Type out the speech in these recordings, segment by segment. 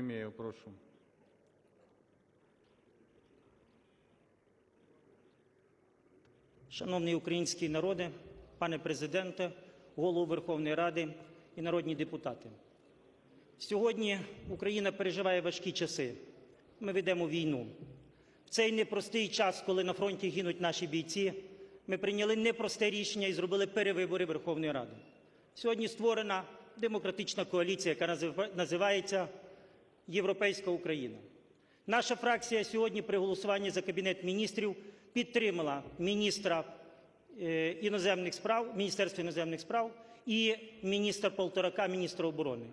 Єремєєв, прошу. Шановний український народе, пане президенте, голово Верховної Ради і народні депутати. Сьогодні Україна переживає важкі часи. Ми ведемо війну. В цей непростий час, коли на фронті гинуть наші бійці, ми прийняли непросте рішення і зробили перевибори Верховної Ради. Сьогодні створена демократична коаліція, яка назив- називається Європейська Україна. Наша фракція сьогодні при голосуванні за Кабінет міністрів підтримала міністра е, іноземних справ, Міністерства іноземних справ і міністра Полторака, міністра оборони.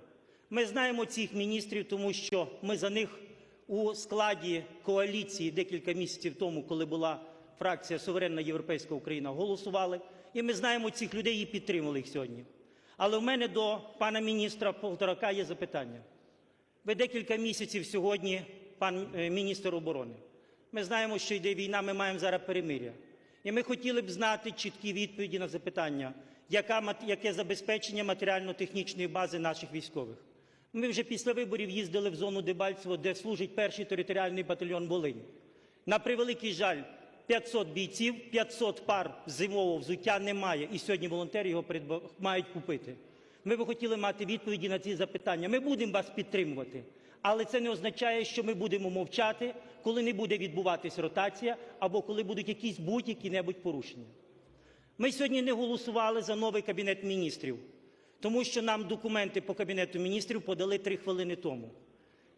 Ми знаємо цих міністрів, тому що ми за них у складі коаліції декілька місяців тому, коли була фракція Суверенна Європейська Україна, голосували. І ми знаємо цих людей і підтримали їх сьогодні. Але в мене до пана міністра Полторака є запитання. Ви декілька місяців сьогодні, пан е, міністр оборони. Ми знаємо, що йде війна, ми маємо зараз перемиря. І ми хотіли б знати чіткі відповіді на запитання, яка, яке забезпечення матеріально-технічної бази наших військових. Ми вже після виборів їздили в зону Дебальцево, де служить перший територіальний батальйон Волинь. На превеликий жаль, 500 бійців, 500 пар зимового взуття немає, і сьогодні волонтери його мають купити. Ми би хотіли мати відповіді на ці запитання. Ми будемо вас підтримувати, але це не означає, що ми будемо мовчати, коли не буде відбуватись ротація або коли будуть якісь будь-які небудь порушення. Ми сьогодні не голосували за новий кабінет міністрів, тому що нам документи по кабінету міністрів подали три хвилини тому.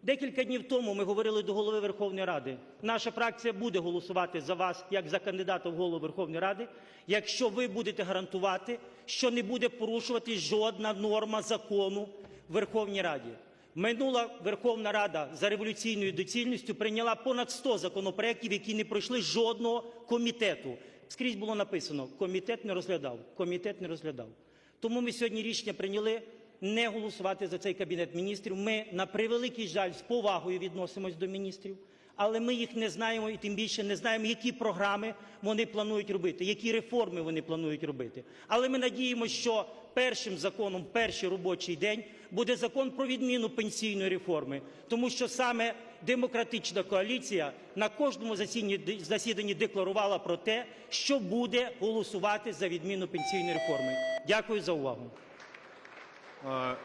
Декілька днів тому ми говорили до голови Верховної Ради. Наша фракція буде голосувати за вас як за кандидата в голову Верховної Ради, якщо ви будете гарантувати, що не буде порушувати жодна норма закону в Верховній Раді. Минула Верховна Рада за революційною доцільністю прийняла понад 100 законопроєктів, які не пройшли жодного комітету. Скрізь було написано: комітет не розглядав, комітет не розглядав. Тому ми сьогодні рішення прийняли не голосувати за цей кабінет міністрів. Ми на превеликий жаль з повагою відносимось до міністрів, але ми їх не знаємо і тим більше не знаємо, які програми вони планують робити, які реформи вони планують робити. Але ми надіємося, що першим законом, перший робочий день буде закон про відміну пенсійної реформи, тому що саме демократична коаліція на кожному засіданні, декларувала про те, що буде голосувати за відміну пенсійної реформи. Дякую за увагу. Uh,